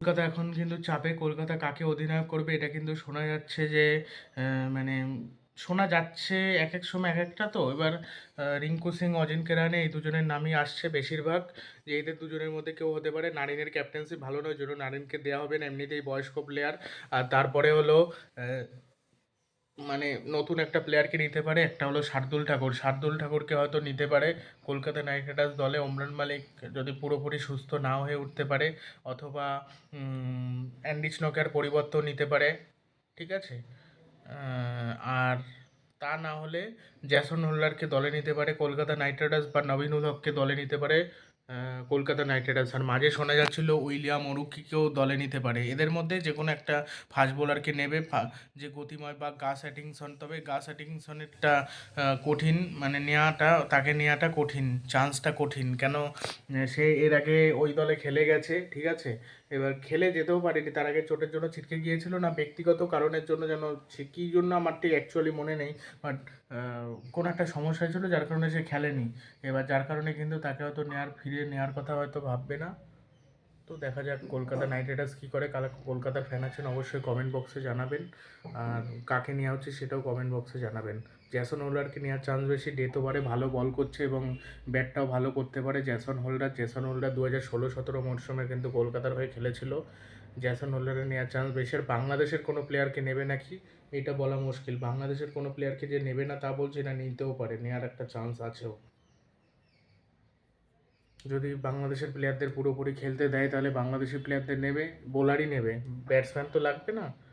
কলকাতা এখন কিন্তু চাপে। কলকাতা কাকে অধিনায়ক করবে এটা কিন্তু শোনা যাচ্ছে যে মানে শোনা যাচ্ছে এক এক সময় এক একটা তো। এবার রিঙ্কু সিং অজিনকে রানে এই দুজনের নামই আসছে বেশিরভাগ। যে এদের দুজনের মধ্যে কেউ হতে পারে। নারিনের ক্যাপ্টেন্সি ভালো নয় জন্য নারিনকে দেওয়া হবে না। এমনিতেই বয়স্ক প্লেয়ার আর তারপরে হলো মানে নতুন একটা প্লেয়ারকে নিতে পারে। একটা হলো শার্দুল ঠাকুর। শার্দুল ঠাকুরকে হয়তো নিতে পারে কলকাতা নাইট রাইডার্স দলে ওমরান মালিক যদি পুরোপুরি সুস্থ না হয়ে উঠতে পারে অথবা উম, অ্যান্ডি স্নোকের পরিবর্তন নিতে পারে। ঠিক আছে? আর তা না হলে জ্যাসন হোল্ডারকে দলে নিতে পারে কলকাতা নাইট রাইডার্স বা নবীনুল হককে দলে নিতে পারে কলকাতা নাইট রাইডার্স। আর মাঝে শোনা যাচ্ছিল উইলিয়াম অরুকিকেও দলে নিতে পারে। এদের মধ্যে যে কোনো একটা ফাস্ট বোলারকে নেবে। যে গতিময় বা গাস অ্যাটিংসন তবে গাস অ্যাটিংসনেরটা কঠিন মানে নেওয়াটা তাকে নেওয়াটা কঠিন, চান্সটা কঠিন। কেন সে এর আগে ওই দলে খেলে গেছে, ঠিক আছে? এবার খেলে যেতেও পারেনি। তার আগে চোটের জন্য ছিটকে গিয়েছিল না? ব্যক্তিগত কারণের জন্য যেন কী জন্য আমার ঠিক অ্যাকচুয়ালি মনে নেই বাট কোনো একটা সমস্যা ছিল, যার কারণে সে খেলেনি। এবার যার কারণে কিন্তু তাকে হয়তো নেওয়ার ফিরিয়ে নেওয়ার কথা হয়তো ভাববে না। তো দেখা যাক কলকাতা নাইট রাইডার্স কী করে কালা কলকাতার ফ্যান আছেন অবশ্যই কমেন্ট বক্সে জানাবেন। আর কাকে নেওয়া হচ্ছে সেটাও কমেন্ট বক্সে জানাবেন। জ্যাসন হোল্ডারকে নেওয়ার চান্স বেশি ডেথ ওভারে ভালো বল করছে এবং ব্যাটটাও ভালো করতে পারে জ্যাসন হোল্ডার জ্যাসন হোল্ডার দু হাজার ষোলো সতেরো মরশুমে কিন্তু কলকাতার হয়ে খেলেছিল। জ্যাসন হোল্ডারের নেওয়ার চান্স বেশি। আর বাংলাদেশের কোনো প্লেয়ারকে নেবে নাকি এটা বলা মুশকিল। বাংলাদেশের কোনো প্লেয়ারকে যে নেবে না তা বলছে না নিতেও পারে নেওয়ার একটা চান্স আছেও। যদি বাংলাদেশের প্লেয়ারদের পুরোপুরি খেলতে দেয় তাহলে বাংলাদেশের প্লেয়ারদের নেবে বোলারই নেবে। ব্যাটসম্যান তো লাগবে না।